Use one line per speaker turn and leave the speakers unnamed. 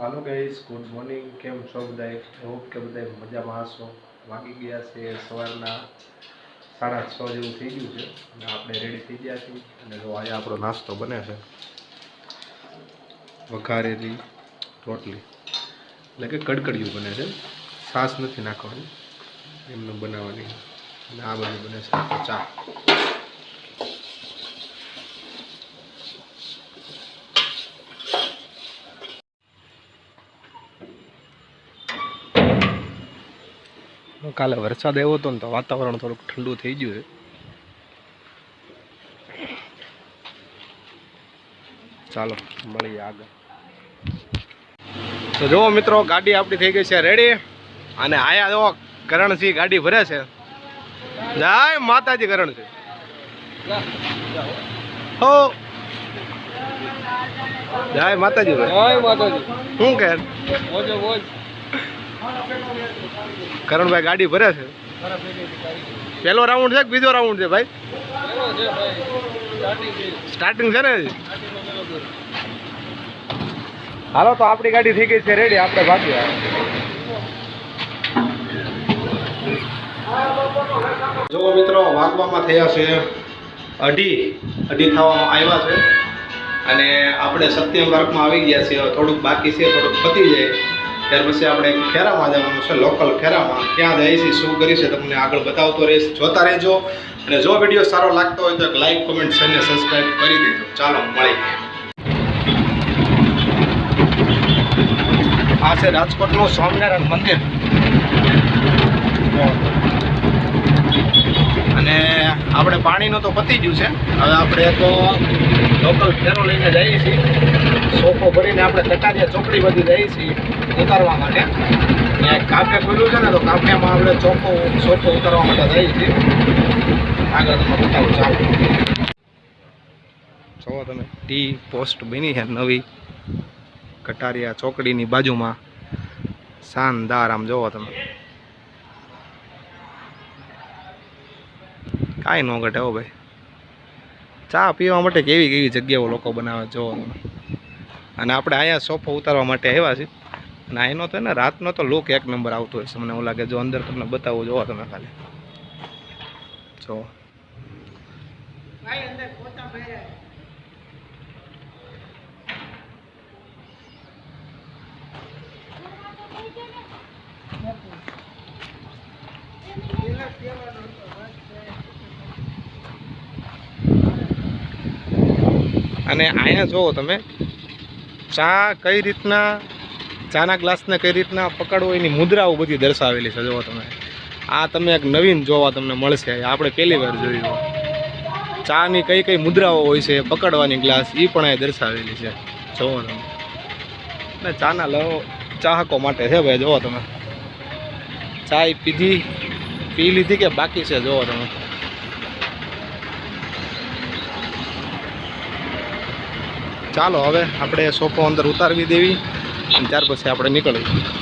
હાલો guys good morning કેમ છો બધાય? હોપ કે બધાય મજામાં હશો. વાગી ગયા છે સવારના સાડા છ જેવું થઈ ગયું છે. અને આપણે રેડી થઈ ગયા છીએ. અને જો આજે આપણો નાસ્તો બને છે. વઘારેલી રોટલી. એટલે કે કડકડિયું બને છે. છાશ નથી નાખવાની. એમનું બનાવવાની. અને આ બધું બને છે. ચા. કાલે વરસાદ આવ્યો હતો ને તો વાતાવરણ થોડુંક ઠંડુ થઈ ગયું છે. ચાલો મળીએ આગળ. તો જુઓ મિત્રો ગાડી આપણી થઈ ગઈ છે રેડી અને આયા જો કરણસિંહ ગાડી ભરે છે. જય માતાજી કરણસિંહ. હો. જય માતાજી.
જય માતાજી.
શું કે કરણભાઈ ગાડી ભરે છે. પહેલો રાઉન્ડ છે કે બીજો રાઉન્ડ છે ભાઈ?
સ્ટાર્ટિંગ છે
ને હાલો, તો આપણી ગાડી થઈ ગઈ છે રેડી આપણે ભાગીએ. જો મિત્રો, વાગવામાં થયા છે અઢી. અઢી થવામાં આવ્યા છે. અને આપણે સત્યમ વર્કમાં આવી ગયા છીએ. થોડુંક બાકી છે, થોડુંક પતી જાય. ત્યાર પછી આપણે ફેરામાં જવાનું છે લોકલ ફેરામાં ક્યાં છે શું કરીશું છે, તમને આગળ બતાવતો રહીશ. જોતા રહેજો. અને જો વીડિયો સારો લાગતો હોય તો એક લાઈક કોમેન્ટ શેર ને સબસ્ક્રાઈબ કરી દેજો. ચાલો મળી આ છે રાજકોટનું સ્વામિનારાયણ મંદિર. અને આપણે પાણીનું તો પતી ગયું છે. હવે આપણે તો લોકલ ફેરો લઈને જઈએ છીએ. સોફો ભરીને આપણે કટારિયા ચોકડી બધી જઈએ છીએ ઉતારવા માટે. ને કાફે ખુલ્યું છે ને તો કાફેમાં આપણે ચોખ્ખો સોફો ઉતારવા માટે જઈએ છીએ. આગળ તમે બતાવું, ચાલો. જુઓ તમે, ટી પોસ્ટ બની છે નવી. કટારિયા ચોકડીની બાજુમાં. શાનદાર આમ જોવો તમે. કાંઈ ન ઘટે હો ભાઈ. ચા પીવા માટે કેવી કેવી જગ્યાઓ લોકો બનાવે જો અને આપણે અહીંયા સોફો ઉતારવા માટે આવ્યા છીએ. અને એનો તો ને રાતનો તો લુક એક નંબર આવતો હોય છે. મને એવું લાગે જો અંદર તમને બતાવું જોવો તમે ખાલી. જો. અને અહીંયા જુઓ તમે, ચા કઈ રીતના, ચાના ગ્લાસને કઈ રીતના પકડવો, એની મુદ્રાઓ બધી દર્શાવેલી છે, જુઓ તમે. આ તમે એક નવીન જોવા તમને મળશે આપણે પહેલી વાર જોયું. ચાની કઈ કઈ મુદ્રાઓ હોય છે પકડવાની ગ્લાસ એ પણ અહીં દર્શાવેલી છે, જુઓ તમે. ને ચાના લો ચાહકો માટે છે ભાઈ, જુઓ તમે. ચા પીધી, પી લીધી કે બાકી છે, જુઓ તમે. ચાલો હવે આપણે સોફો અંદર ઉતારવી દેવી ત્યાર પછી આપણે નીકળીએ